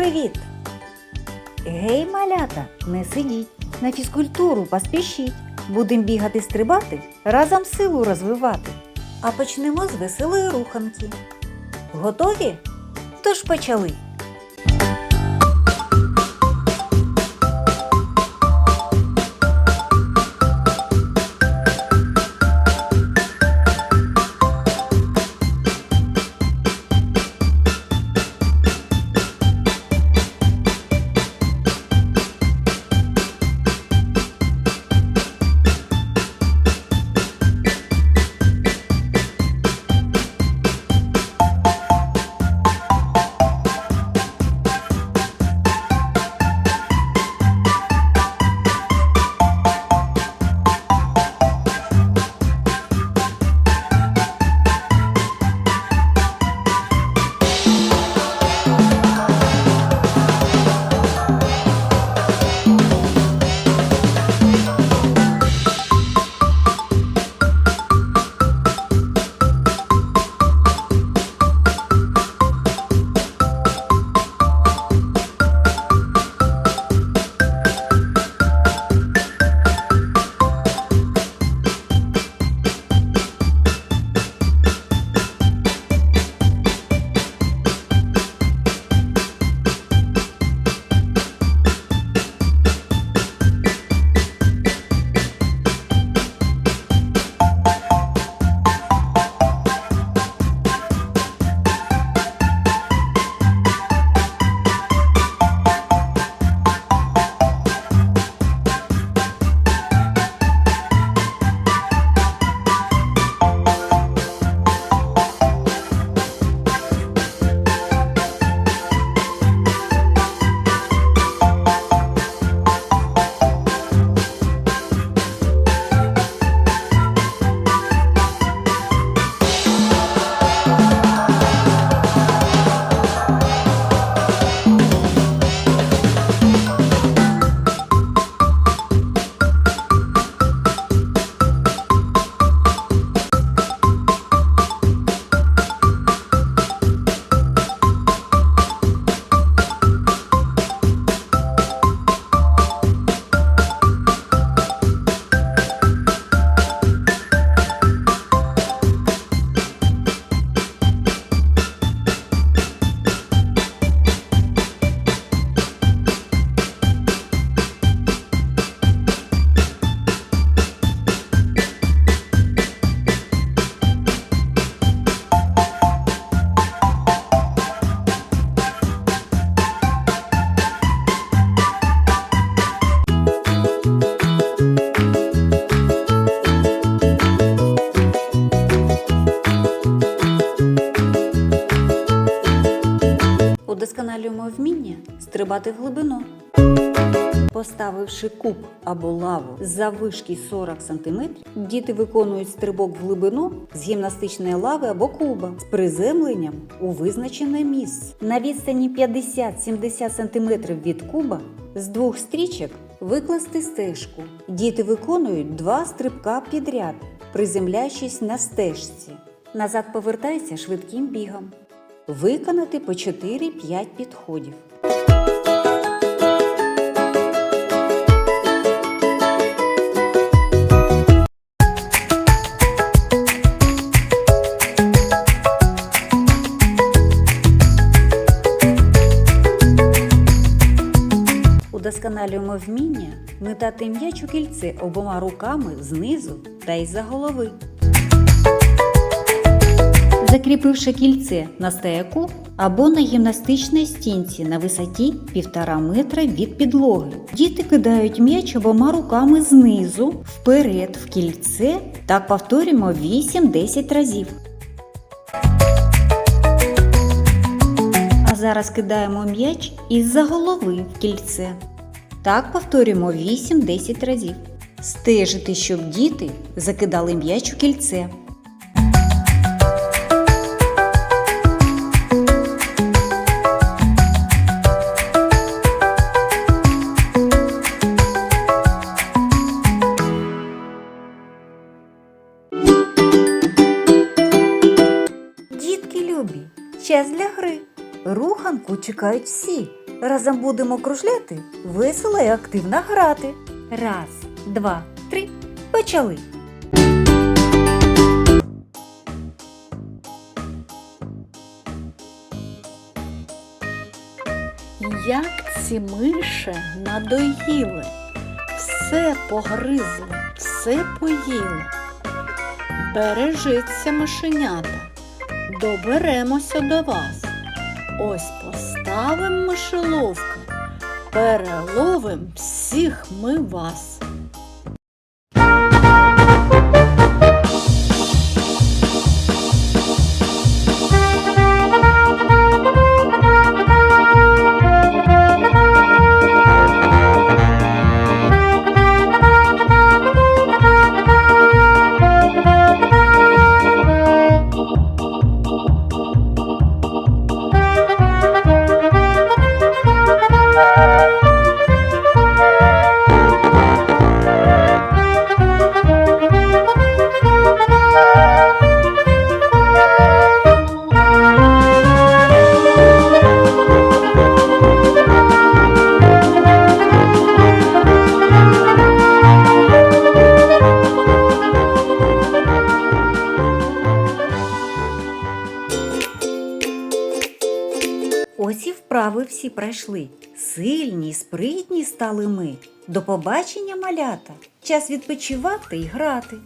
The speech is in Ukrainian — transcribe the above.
привіт! Гей, малята, не сидіть, на фізкультуру поспішіть. Будем бігати стрибати, разом силу розвивати. А почнемо з веселої руханки. Готові? Тож почали. Стрибати в глибину. Поставивши куб або лаву з заввишки 40 см, діти виконують стрибок в глибину з гімнастичної лави або куба з приземленням у визначене місце. На відстані 50-70 см від куба з двох стрічок викласти стежку. Діти виконують два стрибка підряд, приземляючись на стежці. Назад повертайся швидким бігом. Виконати по 4-5 підходів. Удосконалюємо вміння метати м'яч у кільце обома руками знизу та із-за голови. Закріпивши кільце на стояку або на гімнастичній стінці на висоті 1,5 метра від підлоги. Діти кидають м'яч обома руками знизу вперед в кільце. Так повторюємо 8-10 разів. А зараз кидаємо м'яч із-за голови в кільце. Так повторюємо 8-10 разів. Стежити, щоб діти закидали м'яч у кільце. Дітки любі, час для гри. Руханку чекають всі. Разом будемо кружляти, весело і активно грати. Раз, два, три. Почали. Як ці миші надоїли, все погризли, все поїли. Бережіться, мишенята, доберемося до вас. Ось поставим мишеловки, переловим всіх ми вас. Всі пройшли. Сильні, спритні стали ми. До побачення, малята. Час відпочивати і грати.